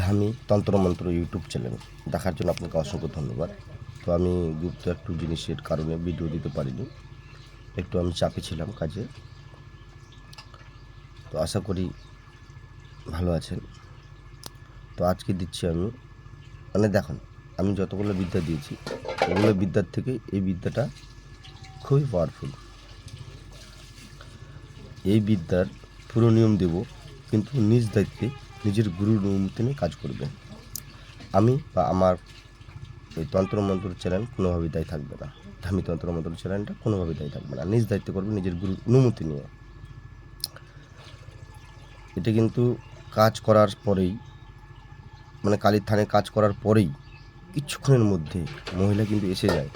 ধামি তন্ত্রমন্ত্র YouTube channel. দেখার জন্য আপনাকে অসংখ্য ধন্যবাদ। তো আমি গুপ্ত একটু জিনিসের কারণে ভিডিও দিতে পারিনি। একটু আমি চাপে ছিলাম কাজে। তো আশা করি ভালো আছেন। তো আজকে দিচ্ছি আমি মানে দেখুন, আমি যতগুলো বিদ্যা দিয়েছি, ওগুলো বিদ্যার থেকে এই বিদ্যাটা খুবই পাওয়ারফুল এই বিদ্যার পুরো নিয়ম দেব, কিন্তু নিজ দায়িত্বে নিজের গুরুর অনুমতি নিয়ে কাজ করবে। আমি বা আমার এই তন্ত্রমন্ত্র চ্যানেল কোনোভাবেই দায়ী থাকবে না। ধামি তন্ত্রমন্ত্র চ্যানেলটা কোনোভাবেই দায়ী থাকবে না। নিজ দায়িত্ব করবে নিজের গুরুর অনুমতি নিয়ে। এটা কিন্তু কাজ করার পরেই মানে কালীর থানে কাজ করার পরেই কিছুক্ষণের মধ্যে মহিলা কিন্তু এসে যায়।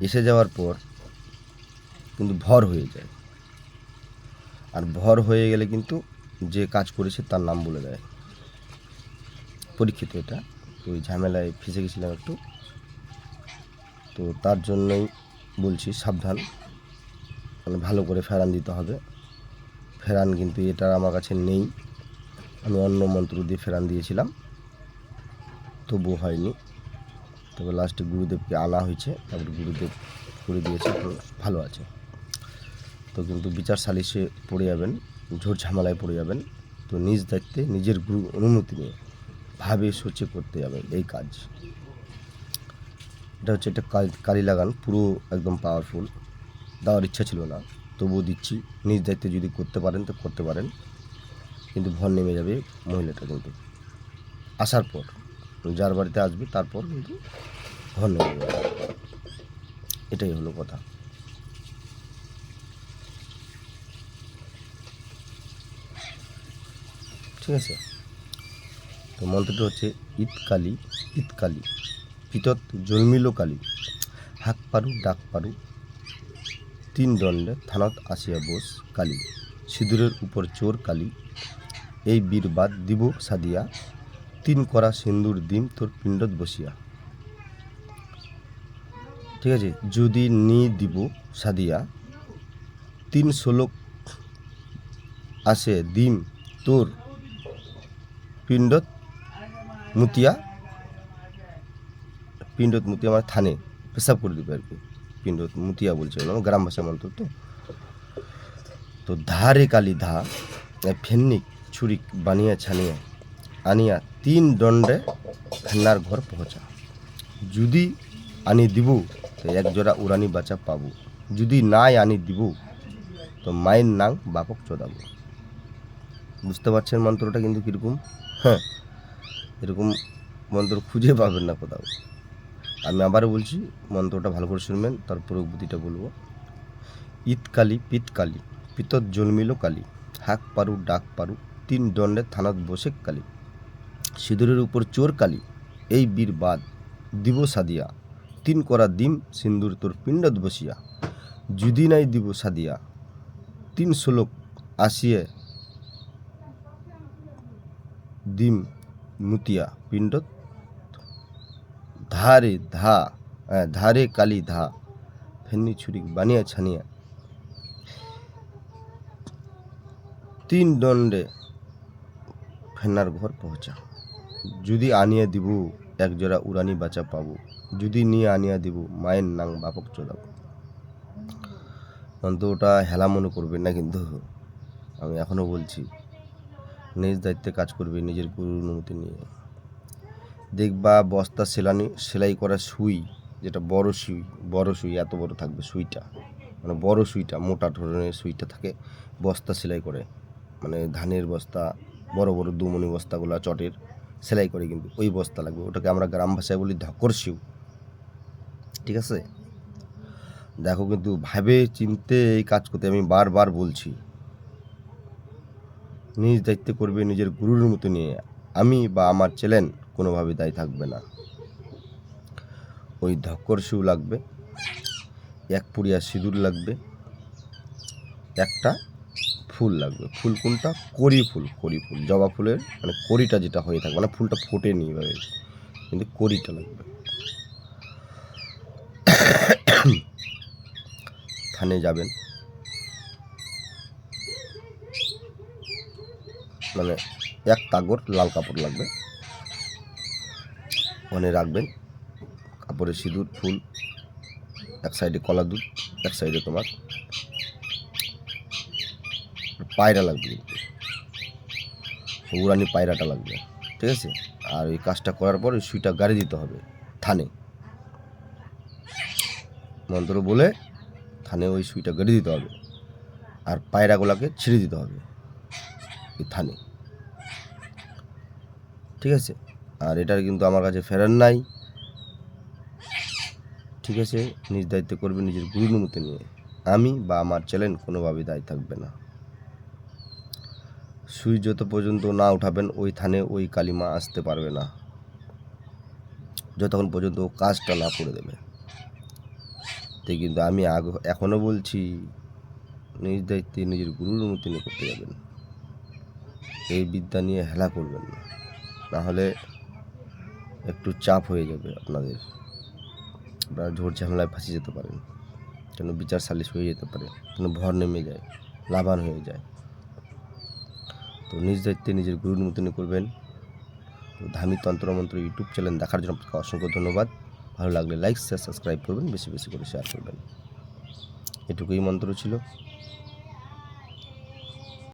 এসে যাওয়ার পর কিন্তু ভর হয়ে যায়। আর ভর হয়ে গেলে কিন্তু যে কাজ করেছে তার নাম বলে দেয়। পরীক্ষিত এটা। ওই ঝামেলায় ফেসে গেছিলাম একটু। তো তার জন্যই বলছি সাবধান। মানে ভালো করে ফেরান দিতে হবে। ফেরান কিন্তু এটা আমার কাছে নেই। আমি অন্য মন্ত্র দিয়ে ফেরান দিয়েছিলাম। তবুও হয়নি। তবে লাস্টে গুরুদেবকে আনা হয়েছে। তারপরে গুরুদেব করে দিয়েছে। তো ভালো আছে। তো কিন্তু বিচার সালিশে পড়ে যাবেন। ঝোর ঝামেলায় পড়ে যাবেন। তো নিজ দায়িত্বে নিজের গুরু অনুমতি নিয়ে ভাবে সোচে করতে যাবেন এই কাজ। এটা হচ্ছে একটা কাল- লাগান, পুরো একদম পাওয়ারফুল দেওয়ার ইচ্ছা ছিল না, তবুও দিচ্ছি। নিজ দায়িত্বে যদি করতে পারেন তো করতে পারেন। কিন্তু ভর নেমে যাবে মহিলাটা কিন্তু। আসার পর, যার বাড়িতে আসবে তারপর কিন্তু ভর নেমে যাবে। এটাই হলো কথা। ঠিক আছে? তো মন্ত্রটা হচ্ছে ঈদকালী ঈদকালী পিতত জন্মিল কালী হাক পারু, ডাক পারু, তিন দণ্ডে থানত আসিয়া বোস কালী, সিঁদুরের উপর চোর কালী, এই বীর বাদ দিব সাদিয়া, তিন করা সিন্দুর দিম তোর পিণ্ডত বসিয়া। ঠিক আছে? যদি নি দিব সাদিয়া, তিন শ্লোক আসে দিম তোর পিণ্ডত মুতিয়া পিণ্ডত মুতিয়া মানে থানে পেশাব করে দেবে আর কি। পিণ্ডত মুতিয়া বলছে মানে গ্রাম ভাষা মন্ত্র তো। তো ধারে কালী ধা ফেন্নিক ছুরিক বানিয়া, ছানিয়া, আনিয়া, তিন দণ্ডে ফেন্নার ঘর পৌঁছা যদি আনি দিব, তো এক জোড়া উড়ানি বাচ্চা পাবো। যদি নাই আনি দিব, তো মায়ের নাং বাপক চোদাবো। বুঝতে পারছেন মন্ত্রটা কিন্তু কীরকম? হ্যাঁ। এরকম মন্ত্র খুঁজে পাবেন না কোথাও। আমি আবারও বলছি, মন্ত্রটা ভালো করে শুনবেন, তারপর বুদ্ধিটা বলব। ঈদকালী পিতকালী পিতত জন্মিল কালী, হাক পারু, ডাক পারু, তিন দণ্ডে থানাত বসে কালী, সিঁদুরের উপর চোর কালী, এই বীর বাদ, দিব সাদিয়া, তিন করা দিম, সিন্দুর তোর পিণ্ডত বসিয়া, যদি নাই দিব সাদিয়া, তিন শ্লোক আসিয়ে দিম মুতিয়া পিণ্ড ধারে ধা ধারে কালি ধা ফেন্নি ছুরি বানিয়া ছানিয়া। তিন দণ্ডে ফেনার ঘর পৌঁছা। যদি আনিয়া দিব এক জোড়া উড়ানি বাচ্চা পাবো। যদি নিয়ে আনিয়া দিব, মায়ের নাং বাপক চোদাবো। অন্ত ওটা হেলা মনে করবেন না কিন্তু। আমি এখনও বলছি নিজ দায়িত্বে কাজ করবে, নিজের গুরুর অনুমতি নিয়ে। দেখবা বস্তা সেলানি, সেলাই করা সুই, যেটা বড় সুই বড় সুই, এত বড় থাকবে সুইটা। মানে বড় সুইটা, মোটা ধরনের সুইটা থাকে, বস্তা সেলাই করে। মানে ধানের বস্তা, বড় বড় দুমনি বস্তাগুলো চটের, সেলাই করে কিন্তু ওই বস্তা লাগবে। ওটাকে আমরা গ্রাম ভাষায় বলি ধকর শিউ ঠিক আছে? দেখো কিন্তু ভাবে চিনতে এই কাজ করতে আমি বারবার বলছি। নিজ দায়িত্ব করবে নিজের গুরুর মতো নিয়ে, আমি বা আমার চ্যালেন কোনোভাবে দায়ী থাকবে না। ওই ধক্কর শিউ লাগবে, এক পুড়িয়া সিঁদুর লাগবে, একটা ফুল লাগবে। ফুল কোনটা? করি ফুল কড়ি ফুল। জবা ফুলের মানে করিটা যেটা হয়ে থাকবে মানে ফুলটা ফোটে নি এভাবে। কিন্তু করিটা লাগবে। থানে যাবেন। মানে এক তাগর লাল কাপড় লাগবে। ওখানে রাখবেন কাপড়ে সিঁদুর, ফুল, এক সাইডে কলা দুধ, এক সাইডে তোমার পায়রা লাগবে কিন্তু। উড়ানি পায়রাটা লাগবে, ঠিক আছে? আর ওই কাজটা করার পর ওই সুইটা গাড়ি দিতে হবে থানে। মন্ত্র বলে থানে ওই সুইটা গাড়ি দিতে হবে। আর পায়রাগুলোকে ছেড়ে দিতে হবে এই থানে। ঠিক আছে? আর এটার কিন্তু আমার কাছে ফেরার নাই। ঠিক আছে? নিজ দায়িত্ব করবে নিজের গুরুনুমতি নিয়ে। আমি বা আমার চ্যালেঞ্জ কোনোভাবেই দায়ী থাকবে না। সুই যত পর্যন্ত না উঠাবেন, ওই থানে ওই কালিমা আসতে পারবে না। যতক্ষণ পর্যন্ত ও কাজটা না করে দেবে। তাই কিন্তু আমি আগ এখনও বলছি, নিজ দায়িত্বে নিজের গুরুর অনুমতি নিয়ে করতে যাবেন। এই বিদ্যা নিয়ে হেলা করবেন না। নাহলে একটু চাপ হয়ে যাবে আপনাদের। আপনারা ঝোড় ঝামেলায় ফাঁসি যেতে পারেন। কেন বিচার সালিশ হয়ে যেতে পারে কেন ভর নেমে যায়, লাভান হয়ে যায়। তো নিজ দায়িত্বে নিজের গুরুর অনুমতি করবেন। ধামি তন্ত্রমন্ত্র ইউটিউব চ্যানেল দেখার জন্য আপনাকে অসংখ্য ধন্যবাদ। ভালো লাগলে লাইক শেয়ার সাবস্ক্রাইব করবেন, বেশি বেশি করে শেয়ার করবেন। এটুকুই মন্ত্র ছিল।